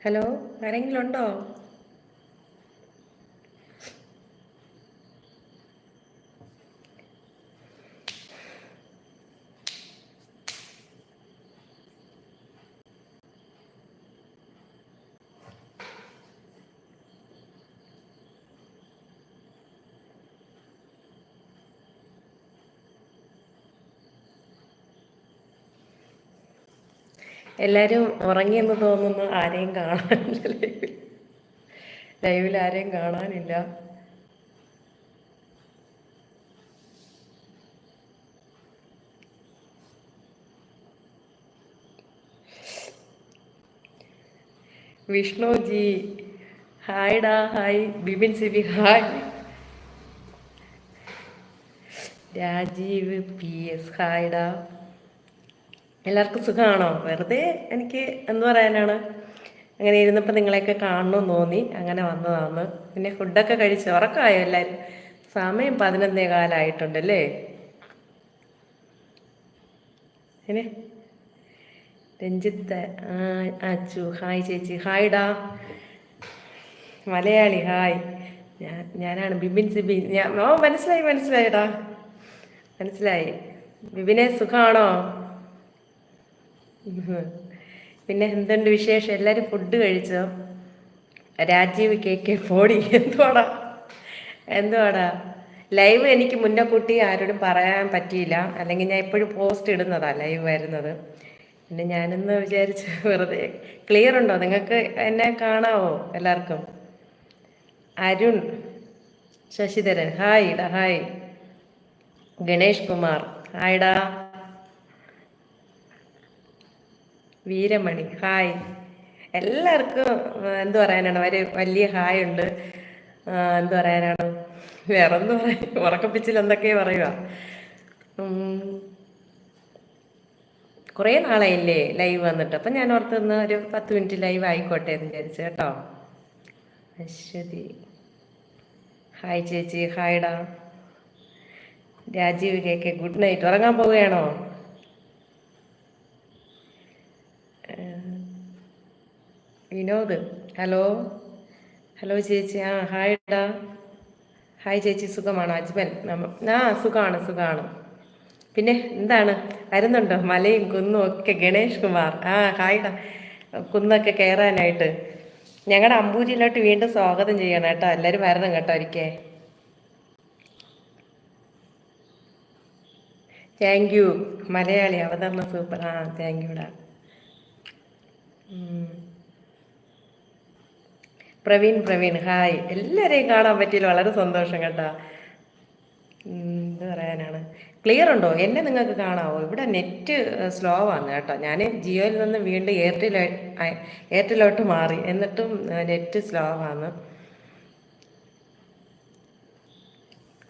Hello ആരെങ്കിലും ഉണ്ടോ എല്ലാവരും ഉറങ്ങിയെന്ന് തോന്നുന്നു ആരെയും കാണാനില്ല ലൈവിൽ. ലൈവിൽ ആരെയും കാണാനില്ല. വിഷ്ണുജി ഹായ് ഡാ hi. Bipin Sibi hi. Rajeev P S ഹായ്ഡാ എല്ലാവർക്കും സുഖമാണോ? വെറുതെ എനിക്ക് എന്ത് പറയാനാണ്? അങ്ങനെ ഇരുന്നപ്പോൾ നിങ്ങളെയൊക്കെ കാണണമെന്ന് തോന്നി. അങ്ങനെ വന്നതാണ് പിന്നെ ഫുഡൊക്കെ കഴിച്ച് ഉറക്കമായോ എല്ലാവരും സമയം പതിനൊന്നേ കാലമായിട്ടുണ്ടല്ലേ പിന്നെ രഞ്ജിത്ത് അച്ചു ഹായ് ചേച്ചി. ഹായ്ഡാ മലയാളി ഹായ്. ഞാൻ ഞാനാണ് ബിബിൻ സിബിൻ ഞാൻ ഓ മനസ്സിലായി മനസ്സിലായിടാ മനസ്സിലായി. ബിബിനെ സുഖമാണോ. പിന്നെ എന്തുണ്ട് വിശേഷം? എല്ലാവരും ഫുഡ് കഴിച്ചോ? രാജീവ് കെ കെ ഫോടി എന്തുവാടാ? എന്തുവാടാ? ലൈവ് എനിക്ക് മുന്നേ കൂട്ടി ആരോടും പറയാൻ പറ്റിയില്ല. അല്ലെങ്കിൽ ഞാൻ എപ്പോഴും പോസ്റ്റ് ഇടുന്നതാ ലൈവ് വരുന്നത്. പിന്നെ ഞാനിന്ന് വിചാരിച്ച് വെറുതെ ക്ലിയർ ഉണ്ടോ? നിങ്ങൾക്ക് എന്നെ കാണാവോ എല്ലാവർക്കും? അരുൺ ശശിധരൻ. ഹായ് ഇടാ ഹായ് ഗണേഷ് കുമാർ. ഹായ്ഡാ വീരമണി. ഹായ്. എല്ലാവർക്കും എന്ത് പറയാനാണ്? ഒരു വലിയ ഹായ് ഉണ്ട്. എന്ത് പറയാനാണ്? വേറെ എന്ത് പറയാ ഉറക്കപ്പിച്ചിൽ എന്തൊക്കെ പറയുക? കുറേ നാളായില്ലേ ലൈവ് വന്നിട്ട്. അപ്പം ഞാൻ ഓർത്തുനിന്ന് ഒരു പത്ത് മിനിറ്റ് ലൈവ് ആയിക്കോട്ടെ എന്ന് വിചാരിച്ചു കേട്ടോ. അശ്വതി. ഹായ് ചേച്ചി. ഹായ്ഡാ രാജീവ് കെ ഗുഡ് നൈറ്റ്. ഉറങ്ങാൻ പോവുകയാണോ? വിനോദ് ഹലോ? ഹലോ ചേച്ചി. ആ ഹായ് ഡാ ഹായ് ചേച്ചി സുഖമാണ്? അജ്മൽ ആ സുഖമാണ് സുഖമാണ് പിന്നെ എന്താണ്? വരുന്നുണ്ടോ? മലയും കുന്നും ഒക്കെ ഗണേഷ് കുമാർ. ആ ഹായ് ഡാ കുന്നൊക്കെ കയറാനായിട്ട് ഞങ്ങളുടെ അമ്പൂരിയിലോട്ട് വീണ്ടും സ്വാഗതം ചെയ്യണം കേട്ടോ. എല്ലാവരും വരണം കേട്ടോ ഒരിക്കേ. താങ്ക് യു മലയാളി അവതരണ സൂപ്പർ. ആ താങ്ക് യുടാ. പ്രവീൺ പ്രവീൺ. ഹായ്. എല്ലാവരെയും കാണാൻ പറ്റിയില്ല വളരെ സന്തോഷം കേട്ടോ. എന്ത് പറയാനാണ്? ക്ലിയർ ഉണ്ടോ? എന്നെ നിങ്ങൾക്ക് കാണാവോ? ഇവിടെ നെറ്റ് സ്ലോ ആണ് കേട്ടോ. ഞാൻ ജിയോയിൽ നിന്ന് വീണ്ടും എയർടെൽ എയർടെലോട്ട് മാറി. എന്നിട്ടും നെറ്റ് സ്ലോ ആണ്.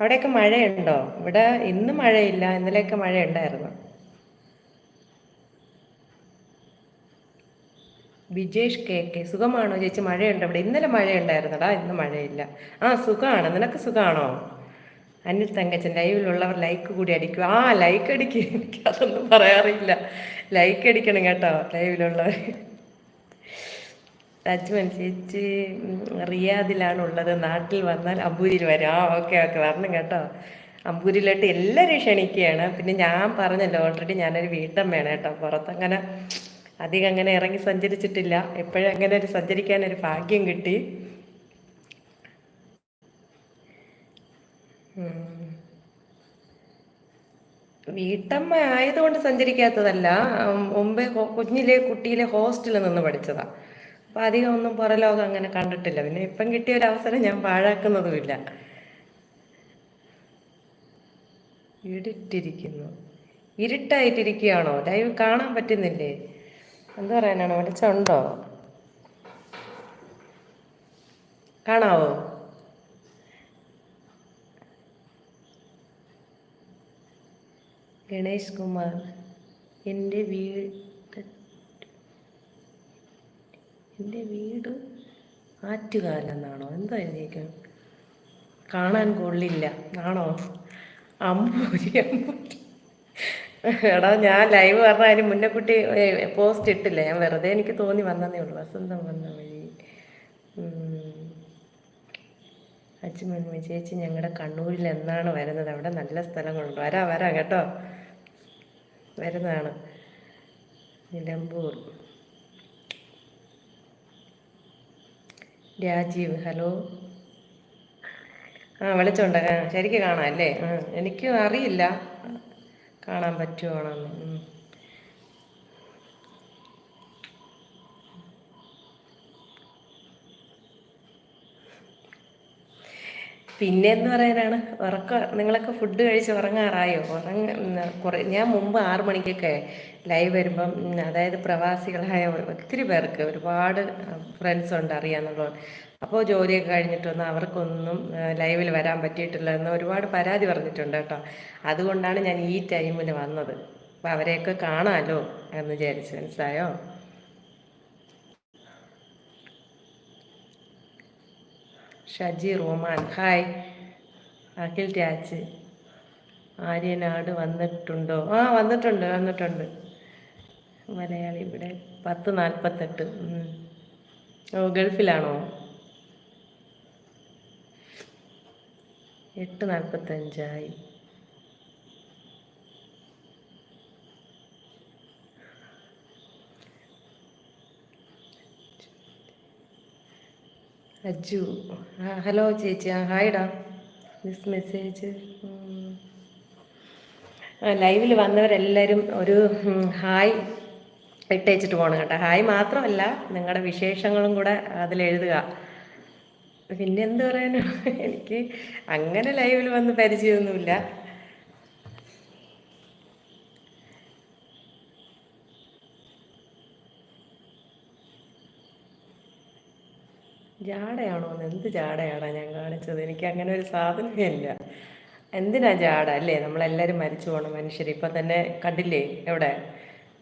അവിടെയൊക്കെ മഴയുണ്ടോ? ഇവിടെ ഇന്ന് മഴയില്ല. ഇന്നലെയൊക്കെ മഴ ഉണ്ടായിരുന്നു വിജേഷ് കെ കെ സുഖമാണോ ചേച്ചി? മഴയുണ്ടോ ഇവിടെ? ഇന്നലെ മഴയുണ്ടായിരുന്നടാ ഇന്ന് മഴയില്ല. ആ സുഖമാണ് നിനക്ക് സുഖമാണോ അനിൽ തങ്കച്ചൻ ലൈവിലുള്ളവർ ലൈക്ക് കൂടി അടിക്കുക ആ ലൈക്ക് അടിക്കുക എനിക്ക് അതൊന്നും പറയാറില്ല. ലൈക്ക് അടിക്കണം കേട്ടോ ലൈവിലുള്ളവർ. അജ്മൻ ചേച്ചി റിയാദിലാണ് ഉള്ളത് നാട്ടിൽ വന്നാൽ അമ്പൂരിയിൽ വരും. ആ ഓക്കെ ഓക്കെ. വരണം കേട്ടോ. അമ്പൂരിലോട്ട് എല്ലാവരും ക്ഷണിക്കുകയാണ്. പിന്നെ ഞാൻ പറഞ്ഞല്ലോ ഓൾറെഡി ഞാനൊരു വീട്ടമ്മയാണ് കേട്ടോ. പുറത്തങ്ങനെ അധികം അങ്ങനെ ഇറങ്ങി സഞ്ചരിച്ചിട്ടില്ല. എപ്പോഴും അങ്ങനെ ഒരു സഞ്ചരിക്കാൻ ഒരു ഭാഗ്യം കിട്ടി. വീട്ടമ്മ ആയതുകൊണ്ട് സഞ്ചരിക്കാത്തതല്ല. മുമ്പ് കുഞ്ഞിലെ കുട്ടിയിലെ ഹോസ്റ്റലിൽ നിന്ന് പഠിച്ചതാ. അപ്പം അധികം ഒന്നും പുറലോകം അങ്ങനെ കണ്ടിട്ടില്ല. പിന്നെ ഇപ്പം കിട്ടിയ ഒരു അവസരം ഞാൻ പാഴാക്കുന്നതുമില്ല. ഇരുട്ടിരിക്കുന്നു. ഇരുട്ടായിട്ടിരിക്കുകയാണോ? ലൈവ് കാണാൻ പറ്റുന്നില്ലേ? എന്താ പറയാനാണ്? വെളിച്ചമുണ്ടോ കാണാവോ? ഗണേഷ് കുമാർ എന്റെ വീട് എന്റെ വീട് ആറ്റുകാലെന്നാണോ? എന്താ എഴുതിയേക്കുന്നത് കാണാൻ കൊള്ളില്ല. ആണോ? അമ്പൂരി അമ്പൂരി. എടാ ഞാൻ ലൈവ് പറഞ്ഞ അതിന് മുന്നേ കുട്ടി പോസ്റ്റ് ഇട്ടില്ല? ഞാൻ വെറുതെ എനിക്ക് തോന്നി വന്നതേ ഉള്ളൂ. വസന്തം വന്ന വഴി. അച്ഛൻ ചേച്ചി ഞങ്ങളുടെ കണ്ണൂരിൽ എന്നാണ് വരുന്നത്? അവിടെ നല്ല സ്ഥലങ്ങളുണ്ട്. വരാം വരാം കേട്ടോ. വരുന്നതാണ്. നിലമ്പൂർ. രാജീവ് ഹലോ. ആ വിളിച്ചോണ്ട് ശരിക്ക് കാണാം അല്ലേ? എനിക്ക് അറിയില്ല. കാണാൻ പറ്റുവാണെന്ന്. പിന്നെ എന്ന് പറയാനാണ് ഉറക്ക നിങ്ങളൊക്കെ ഫുഡ് കഴിച്ച് ഉറങ്ങാറായോ? ഉറങ്ങ കുറെ ഞാൻ മുമ്പ് ആറു മണിക്കൊക്കെ ലൈവ് വരുമ്പം അതായത് പ്രവാസികളായ ഒത്തിരി പേർക്ക് ഒരുപാട് ഫ്രണ്ട്സ് ഉണ്ട് അറിയാന്നുള്ളത് അപ്പോൾ ജോലിയൊക്കെ കഴിഞ്ഞിട്ടൊന്നും അവർക്കൊന്നും ലൈവിൽ വരാൻ പറ്റിയിട്ടില്ല എന്ന് ഒരുപാട് പരാതി പറഞ്ഞിട്ടുണ്ട് കേട്ടോ. അതുകൊണ്ടാണ് ഞാൻ ഈ ടൈമിൽ വന്നത്. അപ്പോൾ അവരെയൊക്കെ കാണാമല്ലോ എന്ന് വിചാരിച്ചു മനസ്സിലായോ? ഷജി റോമാൻ. ഹായ്. അഖിൽ രാജ്. ആര്യനാട് വന്നിട്ടുണ്ടോ? ആ വന്നിട്ടുണ്ട് വന്നിട്ടുണ്ട്. മലയാളി ഇവിടെ. പത്ത് നാൽപ്പത്തെട്ട്. ഓ ഗൾഫിലാണോ? എട്ട് നാൽപ്പത്തഞ്ചായി. അജു ഹലോ ചേച്ചി. ആ ഹായ്ഡാ ദിസ് മെസ്സേജ് ലൈവിൽ വന്നവരെല്ലാവരും ഒരു ഹായ് ഇട്ടേച്ചിട്ട് പോകണം കേട്ടോ. ഹായ് മാത്രമല്ല നിങ്ങളുടെ വിശേഷങ്ങളും കൂടെ അതിലെഴുതുക. പിന്നെ എന്ത് പറയാനാ? എനിക്ക് അങ്ങനെ ലൈവിൽ വന്ന് പരിചയമൊന്നുമില്ല ജാടയാണോ എന്ത് ജാടയാണോ ഞാൻ കാണിച്ചത്? എനിക്ക് അങ്ങനെ ഒരു സാധനമില്ല എന്തിനാ ജാട? അല്ലേ നമ്മളെല്ലാവരും മരിച്ചു പോകണം മനുഷ്യർ ഇപ്പം തന്നെ കണ്ടില്ലേ എവിടെ?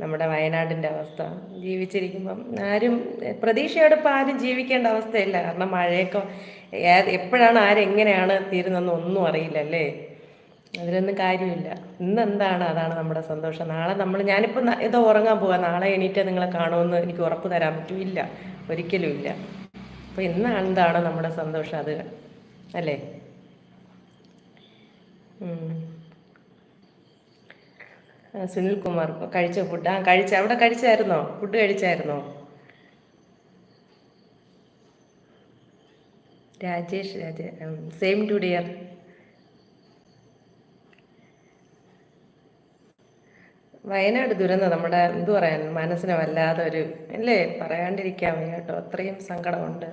നമ്മുടെ വയനാടിന്റെ അവസ്ഥ. ജീവിച്ചിരിക്കുമ്പം ആരും പ്രതീക്ഷയോടെ ഇപ്പം ആരും ജീവിക്കേണ്ട അവസ്ഥയില്ല. കാരണം മഴയൊക്കെ എപ്പോഴാണ് ആരെങ്ങനെയാണ് തീരുന്നതെന്ന് ഒന്നും അറിയില്ല അല്ലേ? അതിലൊന്നും കാര്യമില്ല. ഇന്ന് എന്താണ് അതാണ് നമ്മുടെ സന്തോഷം. നാളെ നമ്മൾ ഞാനിപ്പോൾ ഇതോ ഉറങ്ങാൻ പോവാം. നാളെ എണീറ്റ് നിങ്ങളെ കാണുമെന്ന് എനിക്ക് ഉറപ്പ് തരാൻ പറ്റില്ല ഒരിക്കലും ഇല്ല. അപ്പോൾ ഇന്ന് എന്താണ് നമ്മുടെ സന്തോഷം അത്? അല്ലേ? ഉം. സുനിൽ കുമാർ കഴിച്ച ഫുഡ് ആ കഴിച്ച അവിടെ കഴിച്ചായിരുന്നോ? ഫുഡ് കഴിച്ചായിരുന്നോ? Rajesh Rajesh same to dear Wayanad ദുരന്തം നമ്മുടെ എന്തു പറയാൻ മനസ്സിന് വല്ലാതെ ഒരു അല്ലേ പറയാണ്ടിരിക്കാൻ കേട്ടോ അത്രയും സങ്കടമുണ്ട്.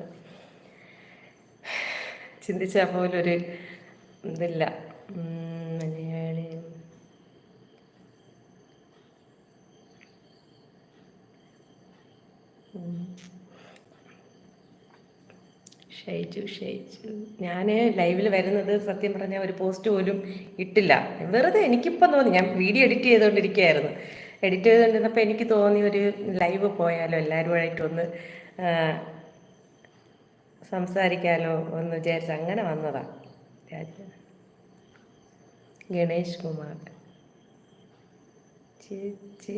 ചിന്തിച്ചാൽ പോലും ഒരു ഇതില്ല മലയാളി. ഉം. ഷൈജു ഷൈജു ഞാൻ ലൈവിൽ വരുന്നത് സത്യം പറഞ്ഞാൽ ഒരു പോസ്റ്റ് പോലും ഇട്ടില്ല. വെറുതെ എനിക്കിപ്പം തോന്നി ഞാൻ വീഡിയോ എഡിറ്റ് ചെയ്തുകൊണ്ടിരിക്കുകയായിരുന്നു എഡിറ്റ് ചെയ്തുകൊണ്ടിരുന്നപ്പോൾ എനിക്ക് തോന്നി ഒരു ലൈവ് പോയാലോ എല്ലാവരുമായിട്ട് ഒന്ന് ആ, സംസാരിക്കാലോ എന്ന് വിചാരിച്ച് അങ്ങനെ വന്നതാ. ഗണേഷ് കുമാർ. ചേച്ചി.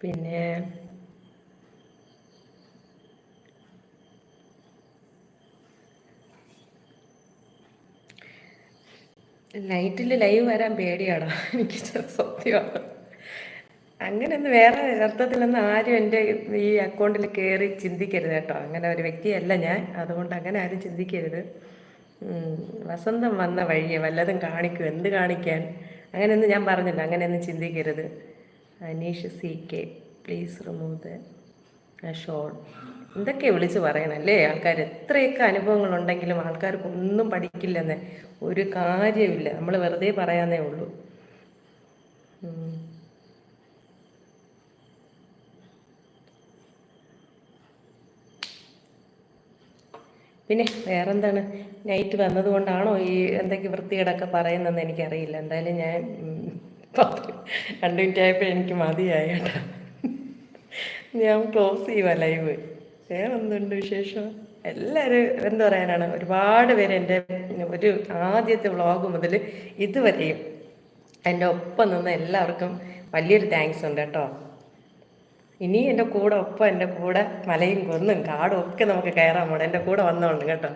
പിന്നെ നൈറ്റിൽ ലൈവ് വരാൻ പേടിയാടാ. എനിക്ക് സത്യമാണ് അങ്ങനെയൊന്നും വേറെ അർത്ഥത്തിലൊന്നും ആരും എന്റെ ഈ അക്കൗണ്ടിൽ കയറി ചിന്തിക്കരുത് കേട്ടോ. അങ്ങനെ ഒരു വ്യക്തിയല്ല ഞാൻ. അതുകൊണ്ട് അങ്ങനെ ആരും ചിന്തിക്കരുത്. വസന്തം വന്ന വഴിയെ വല്ലതും കാണിക്കും. എന്ത് കാണിക്കാൻ? അങ്ങനെയൊന്നും ഞാൻ പറഞ്ഞില്ല. അങ്ങനെയൊന്നും ചിന്തിക്കരുത്. Aneesh C K. Please remove the short എന്തൊക്കെ വിളിച്ച് പറയണല്ലേ? ആൾക്കാർ എത്രയൊക്കെ അനുഭവങ്ങളുണ്ടെങ്കിലും ആൾക്കാർക്ക് ഒന്നും പഠിക്കില്ലെന്ന്. ഒരു കാര്യമില്ല നമ്മൾ വെറുതെ പറയാന്നേ ഉള്ളൂ. പിന്നെ വേറെന്താണ്? നൈറ്റ് വന്നതുകൊണ്ടാണോ ഈ എന്തൊക്കെ വൃത്തികേടൊക്കെ പറയുന്നതെന്ന് എനിക്കറിയില്ല. എന്തായാലും ഞാൻ രണ്ട് മിനിറ്റ് ആയപ്പോൾ എനിക്ക് മതിയായി ഞാൻ ക്ലോസ് ചെയ്യുക ലൈവ്. വേറെ എന്തുണ്ട് വിശേഷം? എല്ലാവരും എന്താ പറയാനാണ്? ഒരുപാട് പേര് എന്റെ ഒരു ആദ്യത്തെ വ്ളോഗ് മുതൽ ഇതുവരെയും എന്റെ ഒപ്പം നിന്ന് എല്ലാവർക്കും വലിയൊരു താങ്ക്സ് ഉണ്ട് കേട്ടോ. ഇനി എന്റെ കൂടെ ഒപ്പം എന്റെ കൂടെ മലയും കൊന്നും കാടും ഒക്കെ നമുക്ക് കയറാൻ പോകണം എന്റെ കൂടെ വന്നോണ്ട് കേട്ടോ.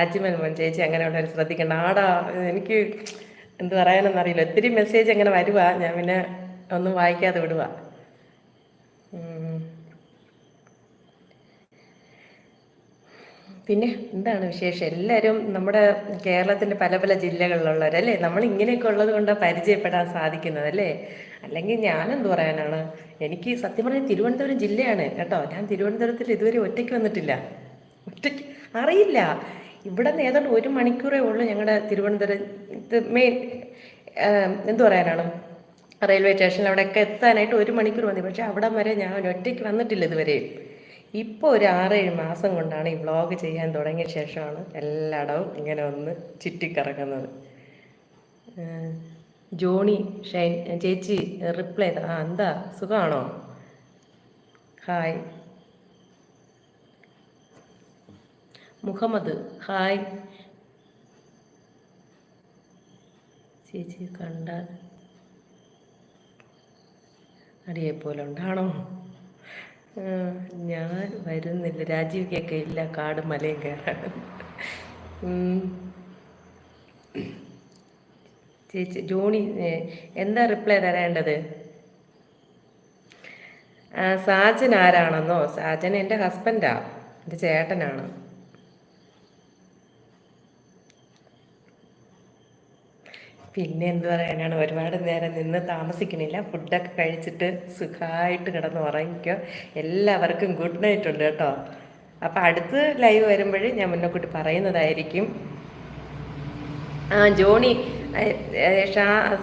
അജിമൽ മോൻ ചേച്ചി അങ്ങനെ ഉള്ളവർ ശ്രദ്ധിക്കണ്ട. ആടാ എനിക്ക് എന്ത് പറയാനെന്ന് അറിയില്ല ഒത്തിരി മെസ്സേജ് അങ്ങനെ വരുവാ. ഞാൻ പിന്നെ ഒന്നും വായിക്കാതെ വിടുക പിന്നെ എന്താണ് വിശേഷം? എല്ലാവരും നമ്മുടെ കേരളത്തിന്റെ പല പല ജില്ലകളിലുള്ളവരല്ലേ? നമ്മൾ ഇങ്ങനെയൊക്കെ ഉള്ളത് കൊണ്ട് പരിചയപ്പെടാൻ സാധിക്കുന്നത് അല്ലേ അല്ലെങ്കിൽ ഞാനെന്ത് പറയാനാണ്? എനിക്ക് സത്യം പറഞ്ഞാൽ തിരുവനന്തപുരം ജില്ലയാണ് കേട്ടോ. ഞാൻ തിരുവനന്തപുരത്തിൽ ഇതുവരെ ഒറ്റയ്ക്ക് വന്നിട്ടില്ല. ഒറ്റയ്ക്ക് അറിയില്ല. ഇവിടെ നിന്ന് ഏതാണ്ട് ഒരു മണിക്കൂറേ ഉള്ളൂ ഞങ്ങളുടെ തിരുവനന്തപുരം മെയിൻ എന്തു പറയാനാണ്? റെയിൽവേ സ്റ്റേഷനിൽ അവിടെയൊക്കെ എത്താനായിട്ട് ഒരു മണിക്കൂർ മതി. പക്ഷെ അവിടെ വരെ ഞാൻ ഒറ്റയ്ക്ക് വന്നിട്ടില്ല ഇതുവരെയും ഇപ്പോൾ ഒരു ആറേഴ് മാസം കൊണ്ടാണ് ഈ വ്ളോഗ് ചെയ്യാൻ തുടങ്ങിയ ശേഷമാണ് എല്ലായിടവും ഇങ്ങനെ ഒന്ന് ചുറ്റിക്കറങ്ങുന്നത്. ജോണി ഷൈൻ ചേച്ചി റിപ്ലൈ ആ എന്താ? സുഖമാണോ ഹായ്. മുഹമ്മദ് ഹായ്. ചേച്ചി കണ്ട അടിയെ പോലെ ഉണ്ടാണോ? ഞാൻ വരുന്നില്ല. രാജീവ് ഇല്ല കാട് മലയും കയറാണ്. ചേച്ചി ജോണി എന്താ റിപ്ലൈ തരേണ്ടത്? സാജൻ ആരാണെന്നോ? സാജൻ എന്റെ ഹസ്ബൻഡാ എന്റെ ചേട്ടനാണ്. പിന്നെ എന്ത് പറയാനാണ്? ഒരുപാട് നേരം നിന്ന് താമസിക്കണില്ല. ഫുഡൊക്കെ കഴിച്ചിട്ട് സുഖമായിട്ട് കിടന്ന് ഉറങ്ങിക്കോ. എല്ലാവർക്കും ഗുഡ് നൈറ്റ് ഉണ്ട് കേട്ടോ. അപ്പം അടുത്ത് ലൈവ് വരുമ്പോൾ ഞാൻ മുന്നോട്ട് പറയുന്നതായിരിക്കും. ആ ജോണി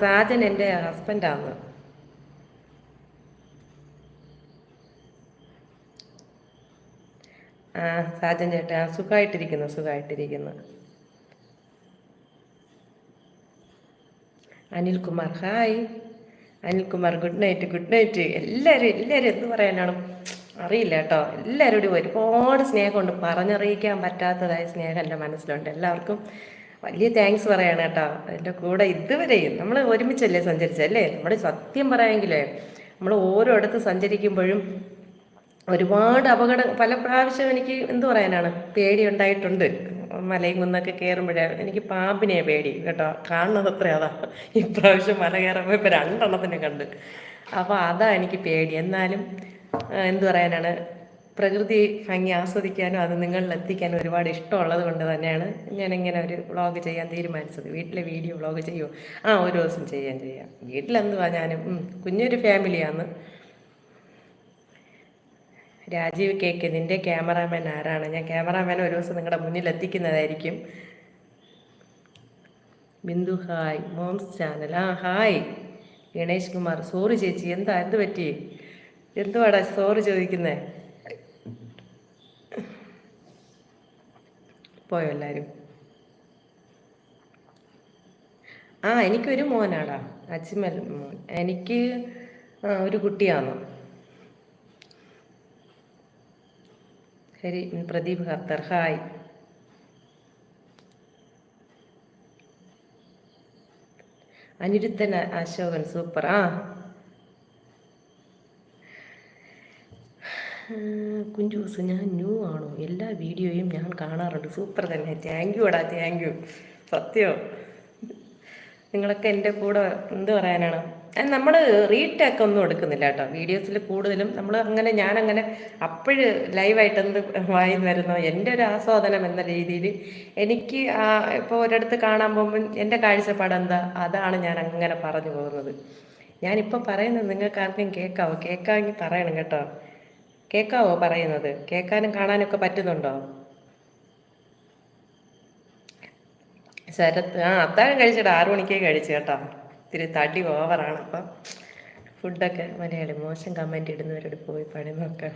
സാജൻ എന്റെ ഹസ്ബൻഡാണ് ആ സാജൻ ചേട്ടാ സുഖമായിട്ടിരിക്കുന്നു സുഖമായിട്ടിരിക്കുന്നു Anilkumar hi. Anilkumar good night good night എല്ലാവരും എല്ലാവരും എന്ത് പറയാനാണ്? അറിയില്ല കേട്ടോ. എല്ലാവരോടും ഒരുപാട് സ്നേഹമുണ്ട്. പറഞ്ഞറിയിക്കാൻ പറ്റാത്തതായ സ്നേഹം എന്റെ മനസ്സിലുണ്ട്. എല്ലാവർക്കും വലിയ താങ്ക്സ് പറയാണ് കേട്ടോ. എന്റെ കൂടെ ഇതുവരെയും നമ്മൾ ഒരുമിച്ചല്ലേ സഞ്ചരിച്ചല്ലേ നമ്മൾ സത്യം പറയാമെങ്കിലേ നമ്മൾ ഓരോ ഇടത്ത് സഞ്ചരിക്കുമ്പോഴും ഒരുപാട് അപകടം പല പ്രാവശ്യം എനിക്ക് എന്തു പറയാനാണ്? പേടി ഉണ്ടായിട്ടുണ്ട്. മലയും കുന്നൊക്കെ കയറുമ്പോഴേ എനിക്ക് പാമ്പിനെ പേടി കേട്ടോ. കാണുന്നത് അത്ര അതാ. ഇപ്രാവശ്യം മല കയറുമ്പോൾ ഇപ്പം രണ്ടെണ്ണത്തിനെ കണ്ട്. അപ്പോൾ അതാ എനിക്ക് പേടി. എന്നാലും എന്തു പറയാനാണ്? പ്രകൃതി ഭംഗി ആസ്വദിക്കാനും അത് നിങ്ങളിൽ എത്തിക്കാനും ഒരുപാട് ഇഷ്ടമുള്ളത് കൊണ്ട് തന്നെയാണ് ഞാനിങ്ങനെ ഒരു വ്ളോഗ് ചെയ്യാൻ തീരുമാനിച്ചത്. വീട്ടിലെ വീഡിയോ വ്ളോഗ് ചെയ്യുമോ ആ ഒരു ദിവസം ചെയ്യാൻ ചെയ്യാം. വീട്ടിലെന്തുവാ ഞാനും? കുഞ്ഞൊരു ഫാമിലിയാണ്. രാജീവ് കേക്ക് നിന്റെ ക്യാമറാമാൻ ആരാണ്? ഞാൻ ക്യാമറാമാൻ ഒരു ദിവസം നിങ്ങളുടെ മുന്നിൽ എത്തിക്കുന്നതായിരിക്കും. ബിന്ദു ഹായ്. Mom's channel. ആ ഹായ്. ഗണേഷ് കുമാർ സോറി ചേച്ചി എന്താ എന്ത് പറ്റി? എന്തുവാടാ സോറി ചോദിക്കുന്നേ? പോയോ എല്ലാവരും ആ എനിക്കൊരു മോനാടാ. അജ്മൽ മോൻ. എനിക്ക് ഒരു കുട്ടിയാണ് ശരി Pradeep Qatar hi. Aniruddhan Ashokan super ആ. കുഞ്ചൂസ് ഞാൻ ന്യൂ ആണോ? എല്ലാ വീഡിയോയും ഞാൻ കാണാറുണ്ട്. സൂപ്പർ തന്നെ. താങ്ക് യു എടാ താങ്ക് യു സത്യം. നിങ്ങളൊക്കെ എന്റെ കൂടെ എന്ത് പറയാനാണ്? നമ്മൾ റീടേക്ക് ഒന്നും എടുക്കുന്നില്ല കേട്ടോ. വീഡിയോസിൽ കൂടുതലും നമ്മൾ അങ്ങനെ ഞാൻ അങ്ങനെ അപ്പോഴ് ലൈവായിട്ട് എന്ത് വായി വരുന്നോ എന്റെ ഒരു ആസ്വാദനം എന്ന രീതിയിൽ എനിക്ക് ഇപ്പോൾ ഒരിടത്ത് കാണാൻ പോകുമ്പോൾ എന്റെ കാഴ്ചപ്പാട് എന്താ? അതാണ് ഞാൻ അങ്ങനെ പറഞ്ഞു പോകുന്നത്. ഞാനിപ്പോൾ പറയുന്നത് നിങ്ങൾക്ക് ആർക്കും കേൾക്കാവോ കേൾക്കാമെങ്കിൽ പറയണം കേട്ടോ. കേൾക്കാവോ പറയുന്നത്? കേൾക്കാനും കാണാനൊക്കെ പറ്റുന്നുണ്ടോ? ശരത്ത് ആ അത്താഴം കഴിച്ചിട്ട് ആറു മണിക്കേ കഴിച്ചു കേട്ടോ. ഇത്തിരി തടി ഓവറാണ് അപ്പം ഫുഡൊക്കെ മലയാളി മോശം കമന്റ് ഇടുന്നവരോട് പോയി പണി നോക്കാൻ.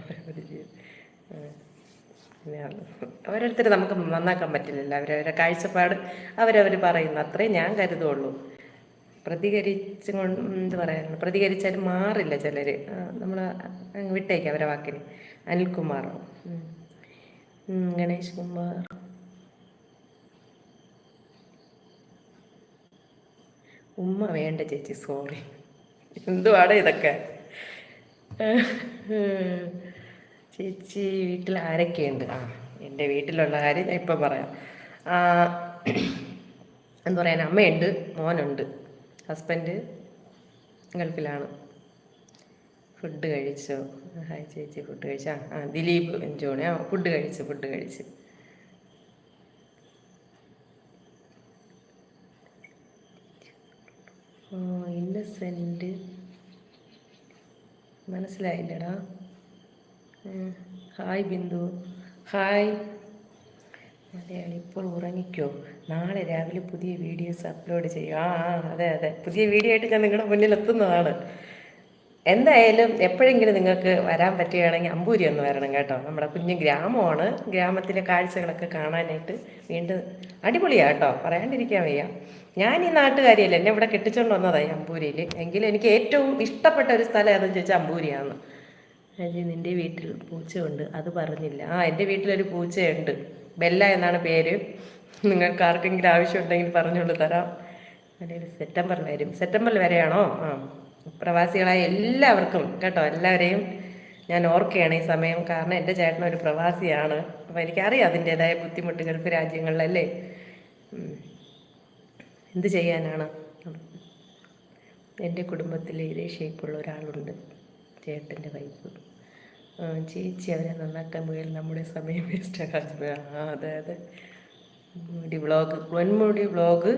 ഓരോരുത്തർ നമുക്ക് നന്നാക്കാൻ പറ്റില്ലല്ലോ. അവരവരുടെ കാഴ്ചപ്പാട് അവരവർ പറയുന്നു. അത്രേ ഞാൻ കരുതുള്ളൂ. പ്രതികരിച്ചു കൊണ്ട് എന്ത് പറയാനുള്ളൂ പ്രതികരിച്ചാലും മാറില്ല ചിലർ നമ്മൾ വിട്ടേക്കാം അവരെ വാക്കിന്. അനിൽകുമാറോ? ഗണേഷ് കുമാർ. ഉമ്മ വേണ്ട ചേച്ചി സോറി എന്തുവാടെ ഇതൊക്കെ? ചേച്ചി വീട്ടിൽ ആരൊക്കെയുണ്ട്? ആ എന്റെ വീട്ടിലുള്ള കാര്യം ഞാൻ ഇപ്പം പറയാം. എന്താ പറയാൻ അമ്മയുണ്ട് മോനുണ്ട് ഹസ്ബൻഡ് ഗൾഫിലാണ്. ഫുഡ് കഴിച്ചോ. ഹായ് ചേച്ചി ഫുഡ് കഴിച്ചോ. ആ, ദിലീപ് ജോണി ആ ഫുഡ് കഴിച്ചു ഫുഡ് കഴിച്ചു. ഇന്നസെന്റ് മനസ്സിലായില്ലടാ. ഹായ് ബിന്ദു. ഹായ്. മലയാളി ഇപ്പോൾ ഉറങ്ങിക്കോ. നാളെ രാവിലെ പുതിയ വീഡിയോസ് അപ്ലോഡ് ചെയ്യും. ആ അതെ അതെ. പുതിയ വീഡിയോ ആയിട്ട് ഞാൻ നിങ്ങളുടെ മുന്നിൽ എത്തുന്നതാണ് എന്തായാലും എപ്പോഴെങ്കിലും നിങ്ങൾക്ക് വരാൻ പറ്റുകയാണെങ്കിൽ അമ്പൂരി ഒന്ന് വരണം കേട്ടോ. നമ്മുടെ കുഞ്ഞു ഗ്രാമമാണ്. ഗ്രാമത്തിലെ കാഴ്ചകളൊക്കെ കാണാനായിട്ട് വീണ്ടും അടിപൊളിയാണ് കേട്ടോ. പറയാണ്ടിരിക്കാൻ വയ്യ. ഞാൻ ഈ നാട്ടുകാരിയല്ല. എന്നെ ഇവിടെ കെട്ടിച്ചുകൊണ്ട് വന്നതായി അമ്പൂരിയിൽ എങ്കിലും എനിക്ക് ഏറ്റവും ഇഷ്ടപ്പെട്ട ഒരു സ്ഥലം ഏതെന്ന് ചോദിച്ചാൽ അമ്പൂരിയാണ് അജി നിന്റെ വീട്ടിൽ പൂച്ചയുണ്ട്. അത് പറഞ്ഞില്ല. ആ എന്റെ വീട്ടിലൊരു പൂച്ചയുണ്ട്. ബെല്ല എന്നാണ് പേര്. നിങ്ങൾക്ക് ആർക്കെങ്കിലും ആവശ്യമുണ്ടെങ്കിൽ പറഞ്ഞുകൊണ്ട് തരാം. അല്ലെങ്കിൽ സെപ്റ്റംബറിൽ വരും സെപ്റ്റംബറിൽ വരെയാണോ? ആ. പ്രവാസികളായ എല്ലാവർക്കും കേട്ടോ എല്ലാവരെയും ഞാൻ ഓർക്കുകയാണ് ഈ സമയം. കാരണം എന്റെ ചേട്ടൻ ഒരു പ്രവാസിയാണ്. അപ്പോൾ എനിക്കറിയാം അതിന്റേതായ ബുദ്ധിമുട്ട് ഗൾഫ് രാജ്യങ്ങളിലല്ലേ എന്ത് ചെയ്യാനാണ്? എന്റെ കുടുംബത്തിൽ ഇതേ ഷേപ്പുള്ള ഒരാളുണ്ട് ചേട്ടന്റെ വൈഫ്. ചേച്ചി അവരെ നന്നാക്കാൻ പോയാൽ നമ്മുടെ സമയം വേസ്റ്റ് ആകാൻ ആ അതെ അതെ. പൊന്മുടി വ്ളോഗ് പൊന്മുടി വ്ളോഗ്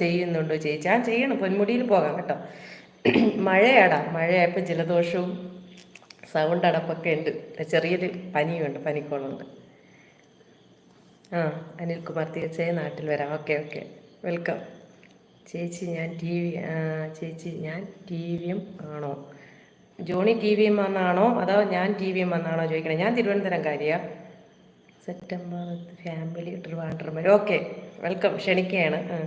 ചെയ്യുന്നുണ്ടോ ചേച്ചി. ആ ചെയ്യണം പൊന്മുടിയിൽ പോകാം കേട്ടോ. മഴയാടാ മഴയായപ്പോൾ ജലദോഷവും സൗണ്ട് അടപ്പൊക്കെ ഉണ്ട്. ചെറിയൊരു പനിയുണ്ട് പനിക്കോളുണ്ട്. ആ അനിൽകുമാർ തീർച്ചയായും നാട്ടിൽ വരാം. Okay okay. വെൽക്കം. ചേച്ചി ഞാൻ ടി വി ചേച്ചി ഞാൻ ടി വിയും ആണോ? ജോണി ടി വി എം വന്നാണോ? അതോ ഞാൻ ടി വി എം വന്നാണോ ചോദിക്കണേ? ഞാൻ തിരുവനന്തപുരം കാര്യമാണ് സെപ്റ്റംബർ ഫാമിലി ട്രിവാൻഡ്രം വരെ. Okay welcome. ക്ഷണിക്കുകയാണ്. ആ.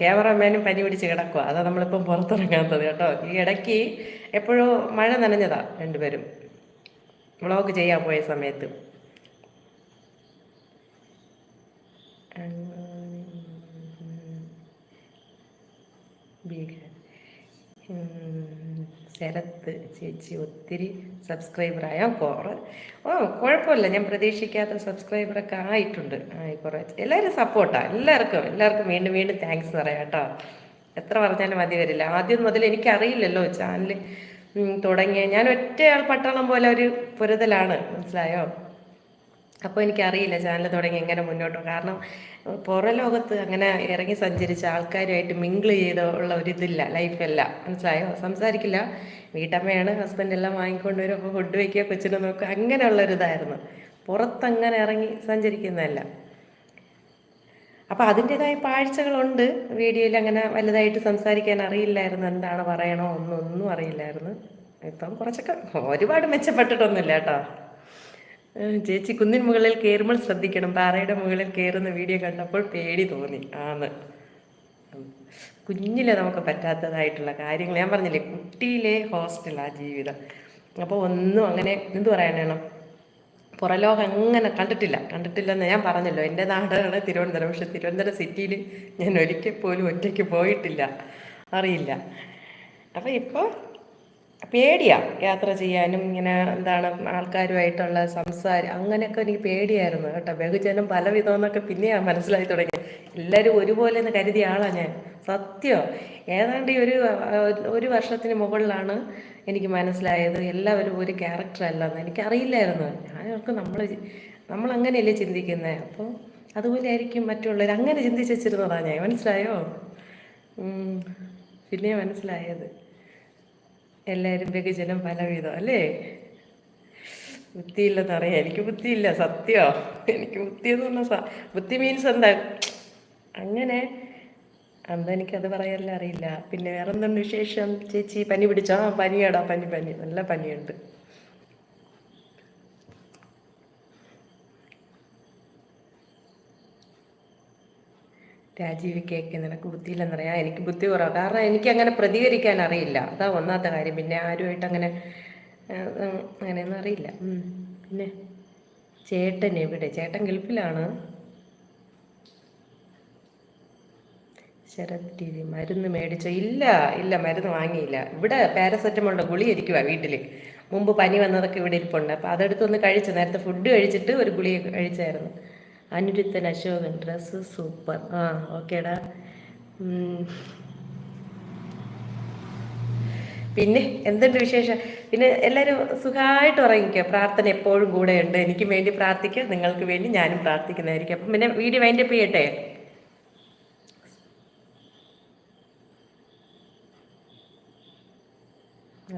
ക്യാമറമാനും പനി പിടിച്ച് കിടക്കുക അതാ നമ്മളിപ്പം പുറത്തിറങ്ങാത്തത് കേട്ടോ. ഈ ഇടയ്ക്ക് എപ്പോഴും മഴ നനഞ്ഞതാ രണ്ടുപേരും. വ്ളോഗ് ചെയ്യാൻ പോയ സമയത്ത് ബീഹാർ ഉം, ശരത്ത് ചേച്ചി ഒത്തിരി സബ്സ്ക്രൈബറായ കുറേ ഓ കുഴപ്പമില്ല. ഞാൻ പ്രതീക്ഷിക്കാത്ത സബ്സ്ക്രൈബറൊക്കെ ആയിട്ടുണ്ട്. ആയി കുറേ എല്ലാവരും സപ്പോർട്ടാണ് എല്ലാവർക്കും എല്ലാവർക്കും വീണ്ടും വീണ്ടും താങ്ക്സ് പറയാം കേട്ടോ. എത്ര പറഞ്ഞാലും മതി വരില്ല. ആദ്യം മുതൽ എനിക്കറിയില്ലല്ലോ ചാനൽ തുടങ്ങിയ ഞാൻ ഒറ്റയാൾ പട്ടണം പോലെ ഒരു പൊരുതലാണ്. മനസ്സിലായോ? അപ്പോൾ എനിക്കറിയില്ല ചാനൽ തുടങ്ങി എങ്ങനെ മുന്നോട്ട്. കാരണം പുറം ലോകത്ത് അങ്ങനെ ഇറങ്ങി സഞ്ചരിച്ച ആൾക്കാരുമായിട്ട് മിങ്കിൾ ചെയ്ത ഉള്ള ഒരിതില്ല ലൈഫല്ല മനസ്സിലായോ? സംസാരിക്കില്ല. വീട്ടമ്മയാണ് ഹസ്ബൻഡ് എല്ലാം വാങ്ങിക്കൊണ്ട് വരും. അപ്പോൾ ഫുഡ് വയ്ക്കുക കൊച്ചിനെ നോക്കുക അങ്ങനെയുള്ള ഒരു ഇതായിരുന്നു. പുറത്തങ്ങനെ ഇറങ്ങി സഞ്ചരിക്കുന്നതല്ല. അപ്പോൾ അതിന്റെതായ പാഴ്ചകളുണ്ട്. വീഡിയോയിൽ അങ്ങനെ വലുതായിട്ട് സംസാരിക്കാൻ അറിയില്ലായിരുന്നു. എന്താണ് പറയണോ ഒന്നും ഒന്നും അറിയില്ലായിരുന്നു. ഇപ്പം കുറച്ചൊക്കെ ഒരുപാട് മെച്ചപ്പെട്ടിട്ടൊന്നുമില്ല കേട്ടോ. ചേച്ചി കുന്നിൻ മുകളിൽ കയറുമ്പോൾ ശ്രദ്ധിക്കണം. പാറയുടെ മുകളിൽ കയറുന്ന വീഡിയോ കണ്ടപ്പോൾ പേടി തോന്നി. ആന്ന്. കുഞ്ഞിലെ നമുക്ക് പറ്റാത്തതായിട്ടുള്ള കാര്യങ്ങൾ. ഞാൻ പറഞ്ഞില്ലേ കുട്ടിയിലെ ഹോസ്റ്റലാ ജീവിതം. അപ്പോൾ ഒന്നും അങ്ങനെ എന്ത് പറയാനാണ് പുറലോകം അങ്ങനെ കണ്ടിട്ടില്ല. കണ്ടിട്ടില്ലെന്ന് ഞാൻ പറഞ്ഞല്ലോ. എന്റെ നാടാണ് തിരുവനന്തപുരം. പക്ഷെ തിരുവനന്തപുരം സിറ്റിയിൽ ഞാൻ ഒരിക്കൽ പോലും ഒറ്റയ്ക്ക് പോയിട്ടില്ല. അറിയില്ല. അപ്പോൾ ഇപ്പോൾ പേടിയാ യാത്ര ചെയ്യാനും ഇങ്ങനെ എന്താണ് ആൾക്കാരുമായിട്ടുള്ള സംസാരം അങ്ങനെയൊക്കെ എനിക്ക് പേടിയായിരുന്നു കേട്ടോ. ബഹുജനം പല വിധമെന്നൊക്കെ പിന്നെയാ മനസ്സിലായി തുടങ്ങി എല്ലാവരും ഒരുപോലെ എന്ന് കരുതിയ ആളാ ഞാൻ. സത്യം. ഏതാണ്ട് ഈ ഒരു ഒരു വർഷത്തിന് മുകളിലാണ് എനിക്ക് മനസ്സിലായത്. എല്ലാവരും ഒരു ക്യാരക്ടർ അല്ലെന്ന്. എനിക്കറിയില്ലായിരുന്നു. ഞാൻ ഓർക്ക് നമ്മൾ നമ്മൾ അങ്ങനെയല്ലേ ചിന്തിക്കുന്നത് അപ്പോൾ അതുപോലെ ആയിരിക്കും മറ്റുള്ളവർ അങ്ങനെ ചിന്തിച്ചു വെച്ചിരുന്നതാ ഞാൻ. മനസ്സിലായോ? പിന്നെ മനസ്സിലായത്. എല്ലാവരും ബഹുജനം പലവിധം അല്ലേ? ബുദ്ധിയില്ലെന്നറിയാം എനിക്ക് ബുദ്ധിയില്ല സത്യോ? എനിക്ക് ബുദ്ധി എന്ന് പറഞ്ഞ ബുദ്ധി മീൻസ് എന്താ? അങ്ങനെ. അന്ന് എനിക്കത് പറയാനല്ല അറിയില്ല. പിന്നെ വേറെ എന്തുണ്ട് വിശേഷം? ചേച്ചി പനി പിടിച്ചോ? പനിയാടാ പനി പനി. നല്ല പനിയുണ്ട്. രാജീവ് കേക്ക് നിനക്ക് ബുദ്ധിയില്ലെന്നറിയാം. എനിക്ക് ബുദ്ധി കുറവാണ് കാരണം എനിക്ക് അങ്ങനെ പ്രതികരിക്കാൻ അറിയില്ല. അതാ ഒന്നാത്ത കാര്യം. പിന്നെ ആരുമായിട്ട് അങ്ങനെ അങ്ങനെയൊന്നും അറിയില്ല. പിന്നെ ചേട്ടൻ എവിടെ? ചേട്ടൻ ഗൾഫിലാണ്. ശരത് ടി മരുന്ന് മേടിച്ചോ? ഇല്ല ഇല്ല മരുന്ന് വാങ്ങിയില്ല. ഇവിടെ പാരസെറ്റമോളുടെ ഗുളി ഇരിക്കുവാ വീട്ടിൽ മുമ്പ് പനി വന്നതൊക്കെ ഇവിടെ ഇരിപ്പുണ്ട്. അപ്പോൾ അതെടുത്തൊന്ന് കഴിച്ചു? നേരത്തെ ഫുഡ് കഴിച്ചിട്ട് ഒരു ഗുളി കഴിച്ചായിരുന്നു. അനിരുദ്ധൻ അശോകൻ ഡ്രസ്സ് സൂപ്പർ ആ ഓക്കേടാ പിന്നെ എന്തുണ്ട് വിശേഷം? പിന്നെ എല്ലാവരും സുഖമായിട്ട് ഉറങ്ങിക്കുക പ്രാർത്ഥന എപ്പോഴും കൂടെയുണ്ട് എനിക്ക് വേണ്ടി പ്രാർത്ഥിക്കുക നിങ്ങൾക്ക് വേണ്ടി ഞാനും പ്രാർത്ഥിക്കുന്നതായിരിക്കും. അപ്പം പിന്നെ വീഡിയോ വൈൻഡപ്പ് ചെയ്യട്ടെ?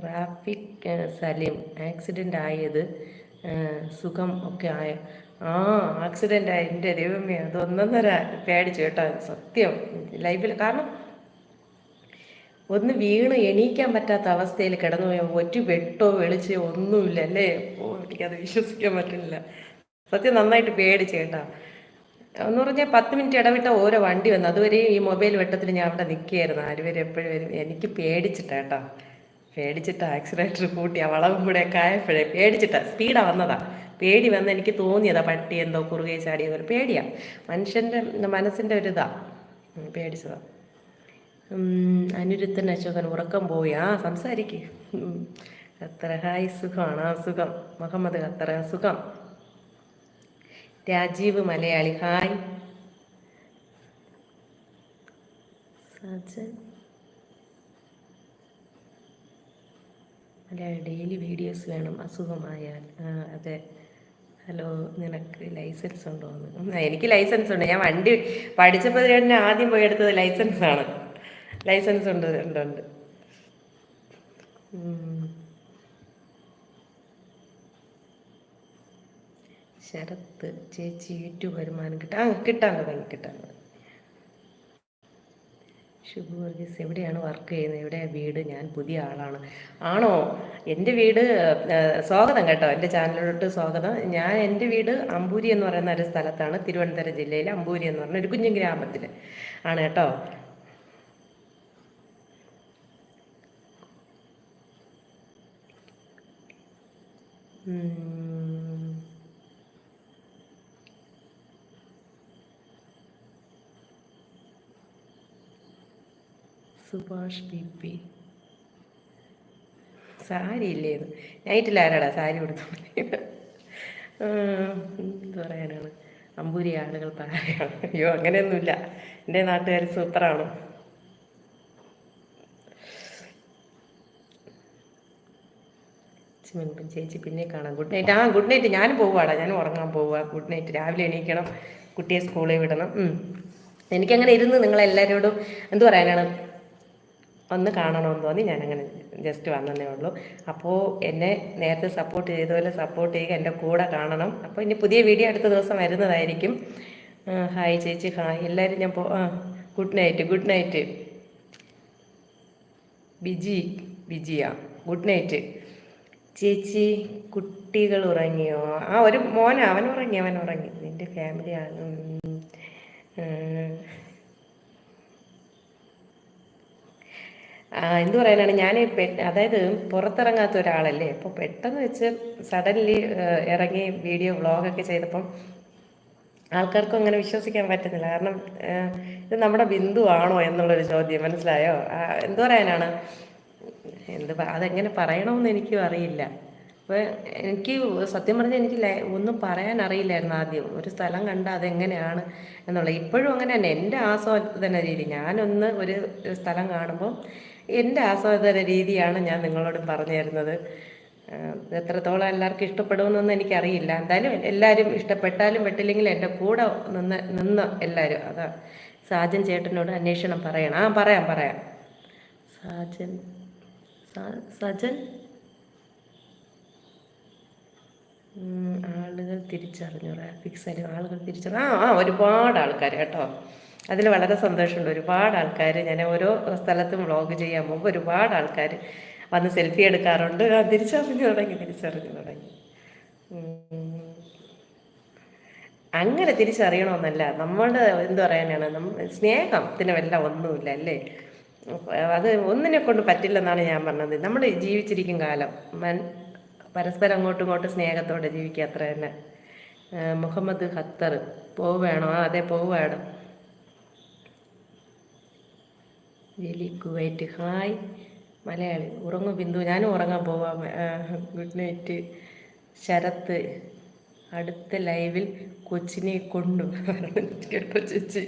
റാഫിക് സലീം. ആക്സിഡന്റ് ആയത് സുഖം ഒക്കെ ആയ? ആ ആക്സിഡന്റ് ആയി. എന്റെ ദൈവമേ അതൊന്നൊന്നര പേടിച്ചു കേട്ടോ. സത്യം. ലൈഫിൽ കാരണം ഒന്ന് വീണ് എണീക്കാൻ പറ്റാത്ത അവസ്ഥയിൽ കിടന്നു പോയാൽ ഒറ്റ വെട്ടോ വെളിച്ചോ ഒന്നുമില്ല അല്ലേ? ഓ എനിക്കത് വിശ്വസിക്കാൻ പറ്റുന്നില്ല. സത്യം നന്നായിട്ട് പേടിച്ചു കേട്ടാ. എന്ന് പറഞ്ഞാൽ പത്ത് മിനിറ്റ് ഇടവിട്ട ഓരോ വണ്ടി വന്നു അതുവരെ ഈ മൊബൈൽ വെട്ടത്തിൽ ഞാൻ അവിടെ നിൽക്കുകയായിരുന്നു. ആരുവരെ എപ്പോഴും വരും. എനിക്ക് പേടിച്ചിട്ടാ കേട്ടോ. പേടിച്ചിട്ട് ആക്സിഡന്റ് കൂട്ടി വളവും കൂടെ ഒക്കെ ആയപ്പോഴേ പേടിച്ചിട്ടാ. സ്പീഡാ വന്നതാ. പേടി വന്ന് എനിക്ക് തോന്നിയതാ പട്ടി എന്തോ കുറുകെ ചാടിയത് പോലെ പേടിയാ. മനുഷ്യന്റെ മനസ്സിന്റെ ഒരു ഇതാ. ഉം, പേടിച്ചതാ. അനിരുദ്ധൻ അശോകൻ ഉറക്കം പോയി. ആ സംസാരിക്ക്. ഖത്തർ ഹായ് സുഖമാണ്? ആ സുഖം. മുഹമ്മദ് ഖത്തർ സുഖം. Rajeev Malayali hi. Sajan. Malayali daily videos വേണം. അസുഖമായാൽ. അതെ. ഹലോ നിനക്ക് ലൈസൻസ് ഉണ്ടോ എന്ന്? എനിക്ക് ലൈസൻസ് ഉണ്ട്. ഞാൻ വണ്ടി പഠിച്ചപ്പോൾ തന്നെ ആദ്യം പോയി എടുത്തത് ലൈസൻസ് ആണ്. ലൈസൻസ് ഉണ്ട് ഉണ്ട് ഉണ്ട്. ശരത്ത് ചേച്ചി യൂട്യൂബ് വരുമാനം കിട്ടാൻ ആ കിട്ടാൻ തുടങ്ങി കിട്ടാൻ തുടങ്ങി. ശുഭ വർഗീസ് എവിടെയാണ് വർക്ക് ചെയ്യുന്നത്? എവിടെ വീട്? ഞാൻ പുതിയ ആളാണ്. ആണോ? എന്റെ വീട് സ്വാഗതം കേട്ടോ. എന്റെ ചാനലിലോട്ട് സ്വാഗതം. ഞാൻ എന്റെ വീട് അമ്പൂരി എന്ന് പറയുന്ന ഒരു സ്ഥലത്താണ്. തിരുവനന്തപുരം ജില്ലയിൽ അമ്പൂരി എന്ന് പറഞ്ഞ ഒരു കുഞ്ഞു ഗ്രാമത്തിൽ ആണ് കേട്ടോ. ഉം. Subhash B P. സാരി ഇല്ലേന്ന് നൈറ്റിൽ ആരാടാ സാരി കൊടുത്തു എന്ത് പറയാനാണ്? അമ്പൂരി ആളുകൾ പാരയാണ് അയ്യോ അങ്ങനെയൊന്നുമില്ല. എന്റെ നാട്ടുകാർ സൂപ്പറാണ്. ചേച്ചി പിന്നെ കാണാം. Good night. ആ ഗുഡ് നൈറ്റ്. ഞാനും പോവാടാ ഞാനും ഉറങ്ങാൻ പോവുക ഗുഡ് നൈറ്റ്. രാവിലെ എണീക്കണം. കുട്ടിയെ സ്കൂളിൽ വിടണം. എനിക്കങ്ങനെ ഇരുന്ന് നിങ്ങളെല്ലാവരോടും എന്ത് പറയാനാണ്? ഒന്ന് കാണണമെന്ന് തോന്നി. ഞാനങ്ങനെ ജസ്റ്റ് വന്നതേ ഉള്ളൂ. അപ്പോൾ എന്നെ നേരത്തെ സപ്പോർട്ട് ചെയ്തതുപോലെ സപ്പോർട്ട് ചെയ്യുക എന്റെ കൂടെ കാണണം. അപ്പോൾ ഇനി പുതിയ വീഡിയോ അടുത്ത ദിവസം വരുന്നതായിരിക്കും. ഹായ് ചേച്ചി ഹായ് എല്ലാവരും ഞാൻ പോ good night good night Biji ബിജിയാ good night ചേച്ചി കുട്ടികൾ ഉറങ്ങിയോ? ആ ഒരു മോനാ അവൻ ഉറങ്ങി അവൻ ഉറങ്ങി. നിന്റെ ഫാമിലിയാണ് ഉം. ഉം. ആ, എന്ത് പറയാനാണ്? ഞാൻ അതായത് പുറത്തിറങ്ങാത്ത ഒരാളല്ലേ? അപ്പോൾ പെട്ടെന്ന് വെച്ച് സഡൻലി ഇറങ്ങി വീഡിയോ വ്ളോഗൊക്കെ ചെയ്തപ്പം ആൾക്കാർക്കും അങ്ങനെ വിശ്വസിക്കാൻ പറ്റുന്നില്ല. കാരണം ഇത് നമ്മുടെ ബിന്ദു ആണോ എന്നുള്ളൊരു ചോദ്യം. മനസ്സിലായോ? ആ, എന്ത് പറയാനാണ്? എന്ത് അതെങ്ങനെ പറയണമെന്ന് എനിക്കും അറിയില്ല. അപ്പോൾ എനിക്ക് സത്യം പറഞ്ഞാൽ എനിക്ക് ഒന്നും പറയാൻ അറിയില്ലായിരുന്നു ആദ്യം. ഒരു സ്ഥലം കണ്ട അതെങ്ങനെയാണ് എന്നുള്ളത്. ഇപ്പോഴും അങ്ങനെ തന്നെ. എന്റെ ആസ്വാദന രീതി. ഞാനൊന്ന് ഒരു സ്ഥലം കാണുമ്പോൾ എന്റെ ആസ്വാദന രീതിയാണ് ഞാൻ നിങ്ങളോട് പറഞ്ഞു തരുന്നത്. എത്രത്തോളം എല്ലാവർക്കും ഇഷ്ടപ്പെടുമെന്നൊന്നും എനിക്കറിയില്ല. എന്തായാലും എല്ലാവരും ഇഷ്ടപ്പെട്ടാലും പെട്ടില്ലെങ്കിലും എന്റെ കൂടെ നിന്ന് നിന്ന് എല്ലാവരും അതാ സാജൻ ചേട്ടനോട് അന്വേഷണം പറയണം. ആ പറയാം പറയാം. സാജൻ സജൻ? ആളുകൾ തിരിച്ചറിഞ്ഞു. റാഫിക്സ് ആളുകൾ തിരിച്ചറിഞ്ഞു. ആ ആ ഒരുപാട് ആൾക്കാർ കേട്ടോ. അതിൽ വളരെ സന്തോഷമുണ്ട്. ഒരുപാട് ആൾക്കാർ ഞാൻ ഓരോ സ്ഥലത്തും വ്ളോഗ് ചെയ്യാൻ പോകുമ്പോൾ ഒരുപാട് ആൾക്കാർ വന്ന് സെൽഫി എടുക്കാറുണ്ട്. തിരിച്ചറിഞ്ഞു തുടങ്ങി തിരിച്ചറിഞ്ഞു തുടങ്ങി. അങ്ങനെ തിരിച്ചറിയണമെന്നല്ല നമ്മളുടെ എന്ത് പറയാനാണ് നമ്മ സ്നേഹത്തിന് വല്ല ഒന്നുമില്ല അല്ലേ? അത് ഒന്നിനെ കൊണ്ട് പറ്റില്ലെന്നാണ് ഞാൻ പറഞ്ഞത്. നമ്മൾ ജീവിച്ചിരിക്കും കാലം. മൻ പരസ്പരം അങ്ങോട്ടും ഇങ്ങോട്ടും സ്നേഹത്തോടെ ജീവിക്കുക അത്ര തന്നെ. മുഹമ്മദ് ഖത്തർ പോവുകയാണോ? അതെ പോവുകയാണ്. Jali Kuwait hi. മലയാളി. ഉറങ്ങു ബിന്ദു. ഞാനും ഉറങ്ങാൻ പോവാം. Good night. ശരത്ത് അടുത്ത ലൈവിൽ കൊച്ചിനെ കൊണ്ടു കേട്ടോ ചേച്ചി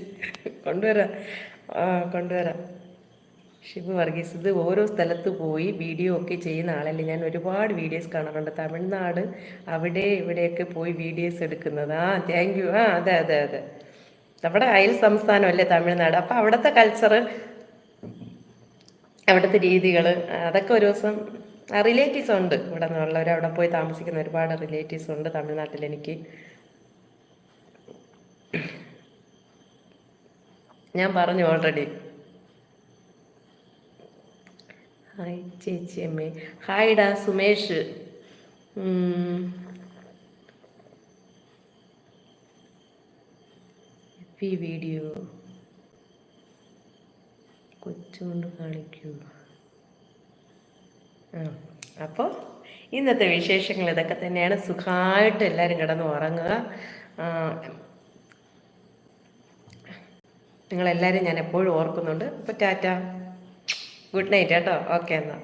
കൊണ്ടുവരാം കൊണ്ടുവരാം. ഷിബു വർഗീസ് ഇത് ഓരോ സ്ഥലത്ത് പോയി വീഡിയോ ഒക്കെ ചെയ്യുന്ന ആളല്ലേ? ഞാൻ ഒരുപാട് വീഡിയോസ് കാണാറുണ്ട്. തമിഴ്നാട് അവിടെ ഇവിടെയൊക്കെ പോയി വീഡിയോസ് എടുക്കുന്നത്. ആ താങ്ക് യു ആ അതെ അതെ അതെ. നമ്മുടെ അയൽ സംസ്ഥാനമല്ലേ തമിഴ്നാട്? അപ്പം അവിടുത്തെ കൾച്ചർ അവിടുത്തെ രീതികൾ അതൊക്കെ ഒരു ദിവസം റിലേറ്റീവ്സ് ഉണ്ട്. ഇവിടെ നിന്നുള്ളവർ അവിടെ പോയി താമസിക്കുന്ന ഒരുപാട് റിലേറ്റീവ്സ് ഉണ്ട് തമിഴ്നാട്ടിൽ എനിക്ക്. ഞാൻ പറഞ്ഞു ഓൾറെഡി ഹായ് ചേച്ചി അമ്മേ. ഹായ്ഡാ സുമേഷ്. വീഡിയോ കൊച്ചുകൊണ്ട് കാണിക്കൂ. ആ അപ്പോൾ ഇന്നത്തെ വിശേഷങ്ങൾ ഇതൊക്കെ തന്നെയാണ്. സുഖമായിട്ട് എല്ലാവരും കിടന്ന് ഉറങ്ങുക. നിങ്ങളെല്ലാവരും ഞാൻ എപ്പോഴും ഓർക്കുന്നുണ്ട്. അപ്പോൾ ടാറ്റ. ഗുഡ് നൈറ്റ് കേട്ടോ. ഓക്കെ എന്നാൽ